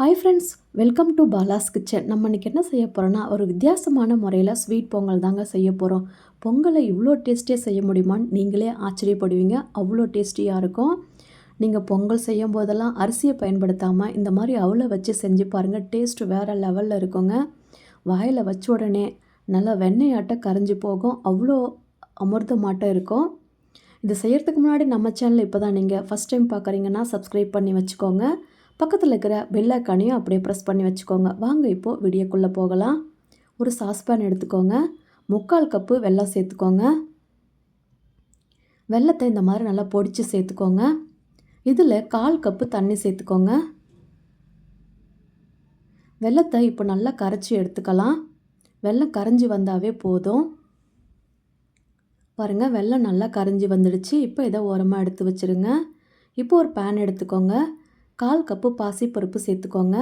Hi friends welcome to Bala's kitchen நம்ம இன்றைக்கி என்ன செய்ய போகிறோன்னா ஒரு வித்தியாசமான முறையில் ஸ்வீட் பொங்கல் தாங்க செய்ய போகிறோம் பொங்கலை இவ்வளோ டேஸ்டியாக செய்ய முடியுமான்னு நீங்களே ஆச்சரியப்படுவீங்க. அவ்வளோ டேஸ்டியாக இருக்கும். நீங்கள் பொங்கல் செய்யும் போதெல்லாம் அரிசியை பயன்படுத்தாமல் இந்த மாதிரி அவளை வச்சு செஞ்சு பாருங்கள் டேஸ்ட் வேறு லெவலில் இருக்குங்க. வாயில் வச்ச உடனே நல்லா வெண்ணெயாட்ட கரைஞ்சி போகும். அவ்வளோ அமிர்தமாட்டம் இருக்கும். இது செய்கிறதுக்கு முன்னாடி நம்ம சேனல் இப்போ தான் நீங்கள் ஃபஸ்ட் டைம் பார்க்குறீங்கன்னா சப்ஸ்கிரைப் பண்ணி வச்சுக்கோங்க. பக்கத்தில் இருக்கிற பெல்லைக்கானையும் அப்படியே ப்ரெஸ் பண்ணி வச்சுக்கோங்க. வாங்க இப்போது வீடியோக்குள்ளே போகலாம். ஒரு சாஸ்பேன் எடுத்துக்கோங்க. முக்கால் கப்பு வெல்லம் சேர்த்துக்கோங்க. வெல்லத்தை இந்த மாதிரி நல்லா பொடிச்சு சேர்த்துக்கோங்க. இதில் கால் கப்பு தண்ணி சேர்த்துக்கோங்க. வெல்லத்தை இப்போ நல்லா கரைச்சி எடுத்துக்கலாம். வெள்ளம் கரைஞ்சி வந்தாவே போதும். பாருங்கள் வெள்ளம் நல்லா கரைஞ்சி வந்துடுச்சு. இப்போ இதை ஓரமாக எடுத்து வச்சுருங்க. இப்போ ஒரு பேன் எடுத்துக்கோங்க. கால் கப்பு பாசிப்பருப்பு சேர்த்துக்கோங்க.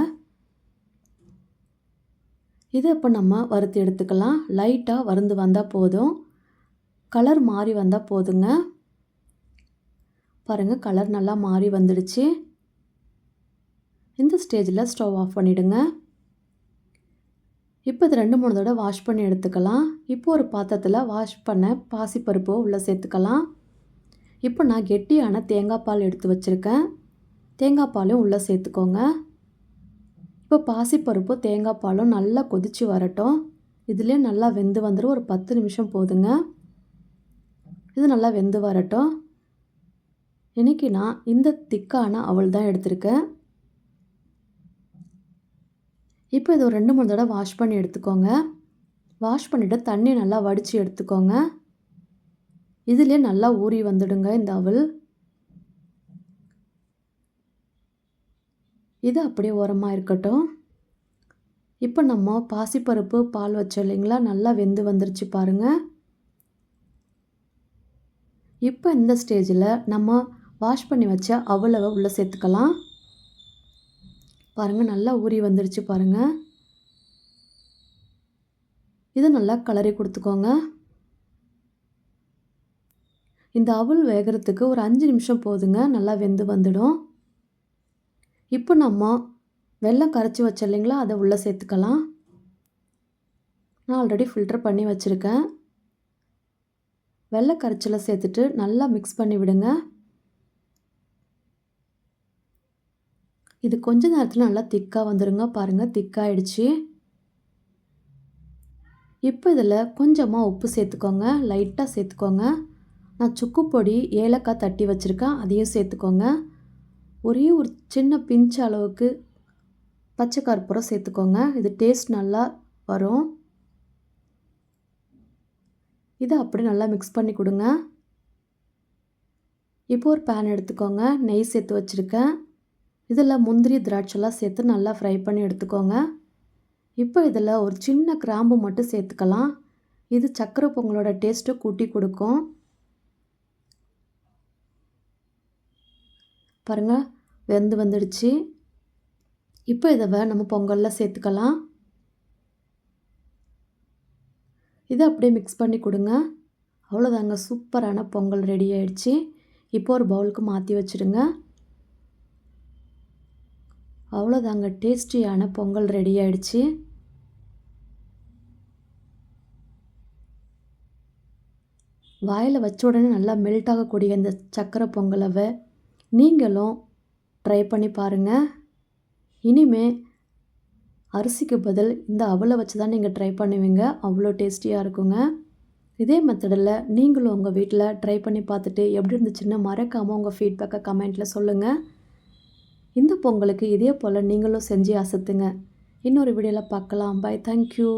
இதை இப்போ நம்ம வறுத்து எடுத்துக்கலாம். லைட்டாக வறுந்து வந்தால் போதும். கலர் மாறி வந்தால் போதுங்க. பாருங்கள் கலர் நல்லா மாறி வந்துடுச்சு. இந்த ஸ்டேஜில் ஸ்டவ் ஆஃப் பண்ணிவிடுங்க இப்போ இது ரெண்டு மூணு தடவை வாஷ் பண்ணி எடுத்துக்கலாம். இப்போ ஒரு பாத்திரத்தில் வாஷ் பண்ண பாசிப்பருப்பை உள்ளே சேர்த்துக்கலாம். இப்போ நான் கெட்டியான தேங்காய் பால் எடுத்து வச்சுருக்கேன். தேங்காய் பாலையும் உள்ளே சேர்த்துக்கோங்க. இப்போ பாசிப்பருப்பு தேங்காய் பாலும் நல்லா கொதித்து வரட்டும். இதுலேயும் நல்லா வெந்து வந்துடும் ஒரு பத்து நிமிஷம் போதுங்க. இது நல்லா வெந்து வரட்டும். இன்றைக்கி நான் இந்த திக்கான அவள் தான் எடுத்திருக்கேன். இப்போ இது ஒரு ரெண்டு மூணு தடவை வாஷ் பண்ணி எடுத்துக்கோங்க. வாஷ் பண்ணிவிட்டு தண்ணி நல்லா வடித்து எடுத்துக்கோங்க. இதுலேயே நல்லா ஊறி வந்துடுங்க இந்த அவள் இது அப்படியே உரமாக இருக்கட்டும். இப்போ நம்ம பாசிப்பருப்பு பால் வச்சோம் இல்லைங்களா? நல்லா வெந்து வந்துருச்சு பாருங்கள் இப்போ இந்த ஸ்டேஜில் நம்ம வாஷ் பண்ணி வச்ச அவ்வளவை உள்ளே சேர்த்துக்கலாம். பாருங்கள் நல்லா ஊறி வந்துருச்சு பாருங்கள் இதை நல்லா கலரி கொடுத்துக்கோங்க. இந்த அவல் வேகிறதுக்கு ஒரு அஞ்சு நிமிஷம் போதுங்க. நல்லா வெந்து வந்துடும். இப்போ நம்ம வெள்ளம் கரைச்சி வச்ச இல்லைங்களா அதை உள்ளே சேர்த்துக்கலாம். நான் ஆல்ரெடி ஃபில்டர் பண்ணி வச்சுருக்கேன். வெள்ளை கரைச்சலை சேர்த்துட்டு நல்லா மிக்ஸ் பண்ணி விடுங்க. இது கொஞ்ச நேரத்தில் நல்லா திக்காக வந்துடுங்க பாருங்கள் திக்காகிடுச்சு இப்போ இதில் கொஞ்சமாக உப்பு சேர்த்துக்கோங்க லைட்டாக சேர்த்துக்கோங்க. நான் சுக்கு பொடி ஏலக்காய் தட்டி வச்சுருக்கேன் அதையும் சேர்த்துக்கோங்க. ஒரே ஒரு சின்ன பிஞ்ச் அளவுக்கு பச்சை கற்பூரம் சேர்த்துக்கோங்க. இது டேஸ்ட் நல்லா வரும். இதை அப்படி நல்லா மிக்ஸ் பண்ணி கொடுங்க. இப்போ ஒரு பேன் எடுத்துக்கோங்க. நெய் சேர்த்து வச்சுருக்கேன். இதில் முந்திரி திராட்சைலாம் சேர்த்து நல்லா ஃப்ரை பண்ணி எடுத்துக்கோங்க. இப்போ இதில் ஒரு சின்ன கிராம்பு மட்டும் சேர்த்துக்கலாம். இது சக்கரை பொங்கலோட டேஸ்ட்டை கூட்டி கொடுக்கும். பாருங்கள் வெந்து வந்துடுச்சு. இப்போ இதை நம்ம பொங்கலில் சேர்த்துக்கலாம். இதை அப்படியே மிக்ஸ் பண்ணி கொடுங்க. அவ்வளோதாங்க சூப்பரான பொங்கல் ரெடி ஆயிடுச்சு. இப்போ ஒரு பவுலுக்கு மாற்றி வச்சுடுங்க. அவ்வளோதாங்க டேஸ்டியான பொங்கல் ரெடி ஆயிடுச்சு. வாயில் வச்ச உடனே நல்லா மெல்ட் ஆகக்கூடிய இந்த சக்கரை பொங்கலவை நீங்களும் ட்ரை பண்ணி பாருங்கள் இனிமே அரிசிக்கு பதில் இந்த அவலை வச்சு தான் நீங்கள் ட்ரை பண்ணுவீங்க. அவ்வளோ டேஸ்டியாக இருக்குங்க. இதே மெத்தடில் நீங்களும் உங்கள் வீட்டில் ட்ரை பண்ணி பார்த்துட்டு எப்படி இருந்துச்சுன்னு மறக்காமல் உங்கள் ஃபீட்பேக்கை கமெண்ட்டில் சொல்லுங்கள் இந்த பொங்கலுக்கு இதே போல் நீங்களும் செஞ்சு அசத்துங்க. இன்னொரு வீடியோவில் பார்க்கலாம். By thank you